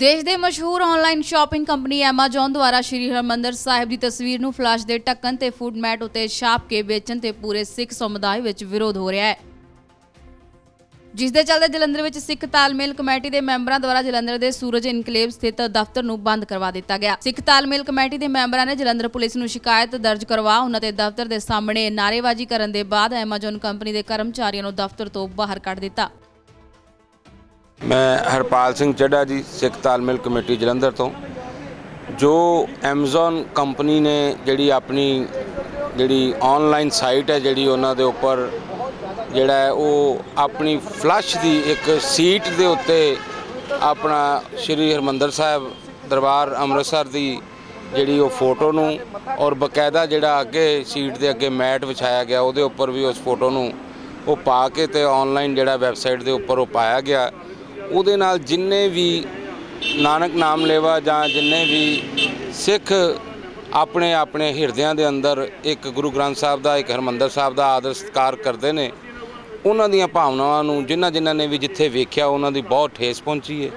ਦੇਸ਼ ਦੇ ਮਸ਼ਹੂਰ ਆਨਲਾਈਨ ਸ਼ਾਪਿੰਗ ਕੰਪਨੀ Amazon ਦੁਆਰਾ ਸ਼੍ਰੀ ਹਰਮੰਦਰ ਸਾਹਿਬ ਦੀ ਤਸਵੀਰ ਨੂੰ ਫਲਾਸ਼ ਦੇ ਢੱਕਣ ਤੇ ਫੂਡ ਮੈਟ ਉੱਤੇ ਛਾਪ ਕੇ ਵੇਚਣ ਤੇ ਪੂਰੇ ਸਿੱਖ ਸਮੁਦਾਇ ਵਿੱਚ ਵਿਰੋਧ ਹੋ ਰਿਹਾ ਹੈ। ਜਿਸ ਦੇ ਚੱਲਦੇ ਜਲੰਧਰ ਵਿੱਚ ਸਿੱਖ ਤਾਲਮੇਲ ਕਮੇਟੀ ਦੇ ਮੈਂਬਰਾਂ ਦੁਆਰਾ ਜਲੰਧਰ ਦੇ ਸੂਰਜ ਇਨਕਲੇਵ ਸਥਿਤ ਦਫ਼ਤਰ ਨੂੰ ਬੰਦ ਕਰਵਾ ਦਿੱਤਾ ਗਿਆ। ਸਿੱਖ ਤਾਲਮੇਲ ਕਮੇਟੀ ਦੇ ਮੈਂਬਰਾਂ ਨੇ ਜਲੰਧਰ ਪੁਲਿਸ ਨੂੰ ਸ਼ਿਕਾਇਤ ਦਰਜ ਕਰਵਾ ਉਹਨਾਂ ਤੇ ਦਫ਼ਤਰ ਦੇ ਸਾਹਮਣੇ ਨਾਅਰੇਬਾਜ਼ੀ ਕਰਨ ਦੇ ਬਾਅਦ Amazon ਕੰਪਨੀ ਦੇ ਕਰਮਚਾਰੀਆਂ ਨੂੰ ਦਫ਼ਤਰ ਤੋਂ ਬਾਹਰ ਕੱਢ ਦਿੱਤਾ। ਮੈਂ ਹਰਪਾਲ ਸਿੰਘ ਚੱਡਾ ਜੀ, ਸਿੱਖ ਤਾਲਮੇਲ ਕਮੇਟੀ ਜਲੰਧਰ ਤੋਂ। ਜੋ Amazon ਕੰਪਨੀ ਨੇ ਜਿਹੜੀ ਆਪਣੀ ਜਿਹੜੀ ਆਨਲਾਈਨ ਸਾਈਟ ਹੈ, ਜਿਹੜੀ ਉਹਨਾਂ ਦੇ ਉੱਪਰ ਜਿਹੜਾ ਉਹ ਆਪਣੀ ਫਲਸ਼ ਦੀ ਇੱਕ ਸੀਟ ਦੇ ਉੱਤੇ ਆਪਣਾ ਸ਼੍ਰੀ ਹਰਮੰਦਰ ਸਾਹਿਬ ਦਰਬਾਰ ਅੰਮ੍ਰਿਤਸਰ ਦੀ ਜਿਹੜੀ ਉਹ ਫੋਟੋ ਨੂੰ ਔਰ ਬਕਾਇਦਾ ਜਿਹੜਾ ਅੱਗੇ ਸੀਟ ਦੇ ਅੱਗੇ ਮੈਟ ਵਿਛਾਇਆ ਗਿਆ, ਉਹਦੇ ਉੱਪਰ ਵੀ ਉਸ ਫੋਟੋ ਨੂੰ ਉਹ ਪਾ ਕੇ ਤੇ ਆਨਲਾਈਨ ਜਿਹੜਾ ਵੈਬਸਾਈਟ ਦੇ ਉੱਪਰ ਉਹ ਪਾਇਆ ਗਿਆ। ਉਹਦੇ ਨਾਲ ਜਿੰਨੇ ਵੀ ਨਾਨਕ ਨਾਮ ਲੇਵਾ ਜਾਂ ਜਿੰਨੇ ਵੀ ਸਿੱਖ ਆਪਣੇ ਆਪਣੇ ਹਿਰਦਿਆਂ ਦੇ ਅੰਦਰ ਇੱਕ ਗੁਰੂ ਗ੍ਰੰਥ ਸਾਹਿਬ ਦਾ, ਇੱਕ ਹਰਮੰਦਰ ਸਾਹਿਬ ਦਾ ਆਦਰ ਸਤਿਕਾਰ ਕਰਦੇ ਨੇ, ਉਹਨਾਂ ਦੀਆਂ ਭਾਵਨਾਵਾਂ ਨੂੰ ਜਿਨ੍ਹਾਂ ਜਿਨ੍ਹਾਂ ਨੇ ਵੀ ਜਿੱਥੇ ਵੇਖਿਆ, ਉਹਨਾਂ ਦੀ ਬਹੁਤ ਠੇਸ ਪਹੁੰਚੀ ਹੈ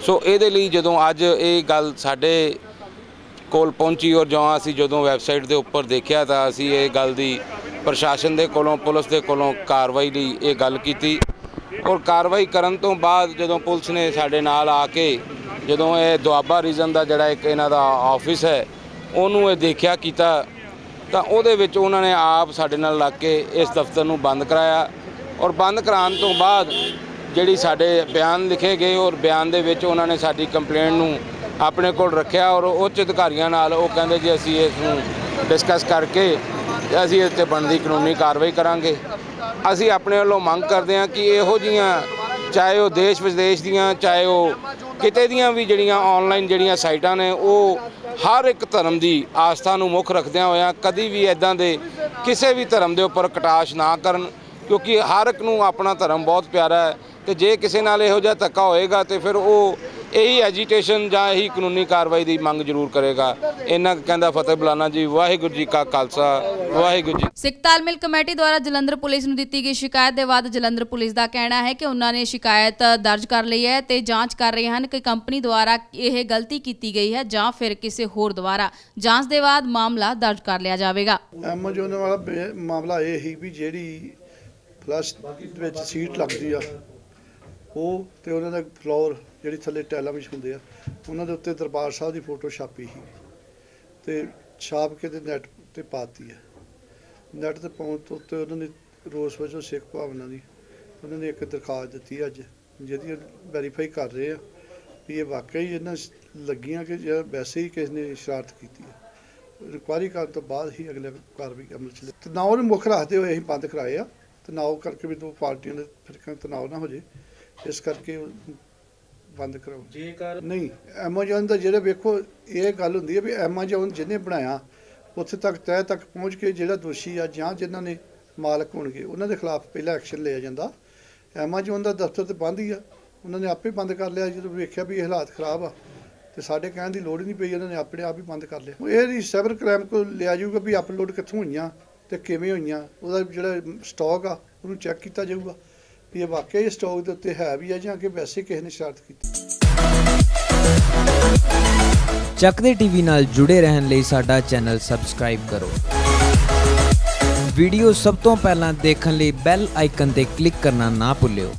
ਸੋ ਇਹਦੇ ਲਈ ਜਦੋਂ ਅੱਜ ਇਹ ਗੱਲ ਸਾਡੇ ਕੋਲ ਪਹੁੰਚੀ ਔਰ ਜਦੋਂ ਅਸੀਂ ਜਦੋਂ ਵੈਬਸਾਈਟ ਦੇ ਉੱਪਰ ਦੇਖਿਆ ਤਾਂ ਅਸੀਂ ਇਹ ਗੱਲ ਦੀ ਪ੍ਰਸ਼ਾਸਨ ਦੇ ਕੋਲੋਂ, ਪੁਲਿਸ ਦੇ ਕੋਲੋਂ ਕਾਰਵਾਈ ਲਈ ਇਹ ਗੱਲ ਕੀਤੀ। ਔਰ ਕਾਰਵਾਈ ਕਰਨ ਤੋਂ ਬਾਅਦ ਜਦੋਂ ਪੁਲਿਸ ਨੇ ਸਾਡੇ ਨਾਲ ਆ ਕੇ ਜਦੋਂ ਇਹ ਦੁਆਬਾ ਰੀਜਨ ਦਾ ਜਿਹੜਾ ਇੱਕ ਇਹਨਾਂ ਦਾ ਆਫਿਸ ਹੈ, ਉਹਨੂੰ ਇਹ ਦੇਖਿਆ, ਕੀਤਾ, ਤਾਂ ਉਹਦੇ ਵਿੱਚ ਉਹਨਾਂ ਨੇ ਆਪ ਸਾਡੇ ਨਾਲ ਲੱਗ ਕੇ ਇਸ ਦਫ਼ਤਰ ਨੂੰ ਬੰਦ ਕਰਾਇਆ। ਔਰ ਬੰਦ ਕਰਾਉਣ ਤੋਂ ਬਾਅਦ ਜਿਹੜੀ ਸਾਡੇ ਬਿਆਨ ਲਿਖੇ ਗਏ ਔਰ ਬਿਆਨ ਦੇ ਵਿੱਚ ਉਹਨਾਂ ਨੇ ਸਾਡੀ ਕੰਪਲੇਂਟ ਨੂੰ ਆਪਣੇ ਕੋਲ ਰੱਖਿਆ ਔਰ ਉੱਚ ਅਧਿਕਾਰੀਆਂ ਨਾਲ ਉਹ ਕਹਿੰਦੇ ਜੀ ਅਸੀਂ ਇਸ ਨੂੰ ਡਿਸਕਸ ਕਰਕੇ ਅਸੀਂ ਇਸ ਤੇ ਬਣਦੀ ਕਾਨੂੰਨੀ ਕਾਰਵਾਈ ਕਰਾਂਗੇ। ਅਸੀਂ ਆਪਣੇ ਵੱਲੋਂ ਮੰਗ ਕਰਦੇ ਹਾਂ ਕਿ ਇਹੋ ਜੀਆਂ ਚਾਹੇ ਉਹ ਦੇਸ਼ ਵਿਦੇਸ਼ ਦੀਆਂ, ਚਾਹੇ ਉਹ ਕਿਤੇ ਦੀਆਂ ਵੀ ਜਿਹੜੀਆਂ ਆਨਲਾਈਨ ਜਿਹੜੀਆਂ ਸਾਈਟਾਂ ਨੇ, ਉਹ ਹਰ ਇੱਕ ਧਰਮ ਦੀ ਆਸਥਾ ਨੂੰ ਮੁੱਖ ਰੱਖਦਿਆਂ ਹੋਇਆਂ ਕਦੀ ਵੀ ਇਦਾਂ ਦੇ ਕਿਸੇ ਵੀ ਧਰਮ ਦੇ ਉੱਪਰ ਕਟਾਸ਼ ਨਾ ਕਰਨ, ਕਿਉਂਕਿ ਹਰ ਇੱਕ ਨੂੰ ਆਪਣਾ ਧਰਮ ਬਹੁਤ ਪਿਆਰਾ ਹੈ ਤੇ ਜੇ ਕਿਸੇ ਨਾਲ ਇਹੋ ਜਿਹਾ ਧੱਕਾ ਹੋਏਗਾ ਤੇ ਫਿਰ ਉਹ ਇਹੀ ਐਜੀਟੇਸ਼ਨ ਜਾਂ ਇਹੀ ਕਾਨੂੰਨੀ ਕਾਰਵਾਈ ਦੀ ਮੰਗ ਜ਼ਰੂਰ ਕਰੇਗਾ। ਇਹਨਾਂ ਕਹਿੰਦਾ ਫਤਿਹ ਬੁਲਾਣਾ ਜੀ ਵਾਹਿਗੁਰੂ ਜੀ ਕਾ ਖਾਲਸਾ ਵਾਹਿਗੁਰੂ ਜੀ ਸਿੱਖ ਤਾਲਮੇਲ ਕਮੇਟੀ ਦੁਆਰਾ ਜਲੰਧਰ ਪੁਲਿਸ ਨੂੰ ਦਿੱਤੀ ਗਈ ਸ਼ਿਕਾਇਤ ਦੇ ਬਾਅਦ ਜਲੰਧਰ ਪੁਲਿਸ ਦਾ ਕਹਿਣਾ ਹੈ ਕਿ ਉਹਨਾਂ ਨੇ ਸ਼ਿਕਾਇਤ ਦਰਜ ਕਰ ਲਈ ਹੈ ਤੇ ਜਾਂਚ ਕਰ ਰਹੇ ਹਨ ਕਿ ਕੰਪਨੀ ਦੁਆਰਾ ਇਹ ਗਲਤੀ ਕੀਤੀ ਗਈ ਹੈ ਜਾਂ ਫਿਰ ਕਿਸੇ ਹੋਰ ਦੁਆਰਾ। ਜਾਂਚ ਦੇ ਬਾਅਦ ਮਾਮਲਾ ਦਰਜ ਕਰ ਲਿਆ ਜਾਵੇਗਾ। ਐਮਾਜੋਨ ਵਾਲਾ ਮਾਮਲਾ ਇਹ ਹੀ ਵੀ ਜਿਹੜੀ ਫਲਸ਼ ਵਿੱਚ ਸੀਟ ਲੱਗਦੀ ਆ। ਉਹ ਤੇ ਉਹਨਾਂ ਦਾ ਫਲੋਰ ਜਿਹੜੀ ਥੱਲੇ ਟੈਲਾਂ ਵਿੱਚ ਹੁੰਦੇ ਆ, ਉਹਨਾਂ ਦੇ ਉੱਤੇ ਦਰਬਾਰ ਸਾਹਿਬ ਦੀ ਫੋਟੋ ਛਾਪੀ ਸੀ। ਤੇ ਛਾਪ ਕੇ ਤੇ ਨੈਟ ਤੇ ਪਾਤੀ ਆ। ਨੈਟ ਤੇ ਪਾਉਣ ਤੋਂ ਉੱਤੇ ਉਹਨਾਂ ਨੇ ਰੋਸ ਵਜੋਂ ਸਿੱਖ ਭਾਵਨਾ ਦੀ ਉਹਨਾਂ ਨੇ ਇੱਕ ਦਰਖਾਸਤ ਦਿੱਤੀ ਅੱਜ, ਜਿਹਦੀ ਵੈਰੀਫਾਈ ਕਰ ਰਹੇ ਆ ਵੀ ਇਹ ਵਾਕਈ ਇਹਨਾਂ ਲੱਗੀਆਂ ਕਿ ਜਿਹੜਾ ਵੈਸੇ ਹੀ ਕਿਸ ਨੇ ਸ਼ਰਾਰਤ ਕੀਤੀ ਹੈ ਰਿਕੁਆਰੀ ਕਰਨ ਤੋਂ ਬਾਅਦ ਹੀ ਅਗਲੇ ਕਾਰਵਾਈ ਅਮਲ ਚ ਲਿਆ। ਨੂੰ ਮੁੱਖ ਰੱਖਦੇ ਹੋਏ ਅਸੀਂ ਬੰਦ ਕਰਾਏ ਆ। ਤਣਾਅ ਕਰਕੇ ਵੀ ਦੋ ਪਾਰਟੀਆਂ ਦੇ ਫਿਰਕਾਂ ਤਣਾਅ ਨਾ ਹੋ ਜੇ ਇਸ ਕਰਕੇ ਬੰਦ ਕਰਾਓ। ਜੇਕਰ ਨਹੀਂ ਐਮਾਜ਼ੋਨ ਦਾ ਜਿਹੜਾ ਵੇਖੋ ਇਹ ਗੱਲ ਹੁੰਦੀ ਹੈ ਵੀ ਐਮਾਜ਼ੋਨ ਜਿਹਨੇ ਬਣਾਇਆ ਉੱਥੇ ਤੱਕ ਤਹਿ ਤੱਕ ਪਹੁੰਚ ਕੇ ਜਿਹੜਾ ਦੋਸ਼ੀ ਆ ਜਾਂ ਜਿਨ੍ਹਾਂ ਨੇ ਮਾਲਕ ਹੋਣਗੇ ਉਹਨਾਂ ਦੇ ਖਿਲਾਫ ਪਹਿਲਾ ਐਕਸ਼ਨ ਲਿਆ ਜਾਂਦਾ। ਐਮਾਜ਼ੋਨ ਦਾ ਦਫ਼ਤਰ ਤੇ ਬੰਦ ਹੀ ਆ। ਉਹਨਾਂ ਨੇ ਆਪੇ ਬੰਦ ਕਰ ਲਿਆ ਜਦੋਂ ਵੇਖਿਆ ਵੀ ਇਹ ਹਾਲਾਤ ਖਰਾਬ ਆ। ਤੇ ਸਾਡੇ ਕਹਿਣ ਦੀ ਲੋੜ ਹੀ ਨਹੀਂ ਪਈ ਉਹਨਾਂ ਨੇ ਆਪਣੇ ਆਪ ਹੀ ਬੰਦ ਕਰ ਲਿਆ। ਇਹ ਦੀ ਸਾਈਬਰ ਕ੍ਰਾਈਮ ਕੋਲ ਲਿਆ ਜਾਊਗਾ ਵੀ ਅਪਲੋਡ ਕਿੱਥੋਂ ਹੋਈਆਂ ਤੇ ਕਿਵੇਂ ਹੋਈਆਂ ਉਹਦਾ ਜਿਹੜਾ ਸਟਾਕ ਆ ਉਹਨੂੰ ਚੈੱਕ ਕੀਤਾ ਜਾਊਗਾ। ਵੀ ਇਹ ਵਾਕਈ ਸਟਾਕ ਦੇ ਉੱਤੇ ਹੈ ਵੀ ਆ ਜਾਂ ਕਿ ਵੈਸੇ ਕਿਸੇ ਨੇ ਸ਼ਰਾਰਤ ਕੀਤੀ। ਚੱਕਦੇ ਟੀਵੀ ਨਾਲ ਜੁੜੇ ਰਹਿਣ ਲਈ ਸਾਡਾ ਚੈਨਲ ਸਬਸਕ੍ਰਾਈਬ ਕਰੋ। ਵੀਡੀਓ ਸਭ ਤੋਂ ਪਹਿਲਾਂ ਦੇਖਣ ਲਈ ਬੈਲ ਆਈਕਨ ਤੇ ਕਲਿੱਕ ਕਰਨਾ ਨਾ ਭੁੱਲਿਓ।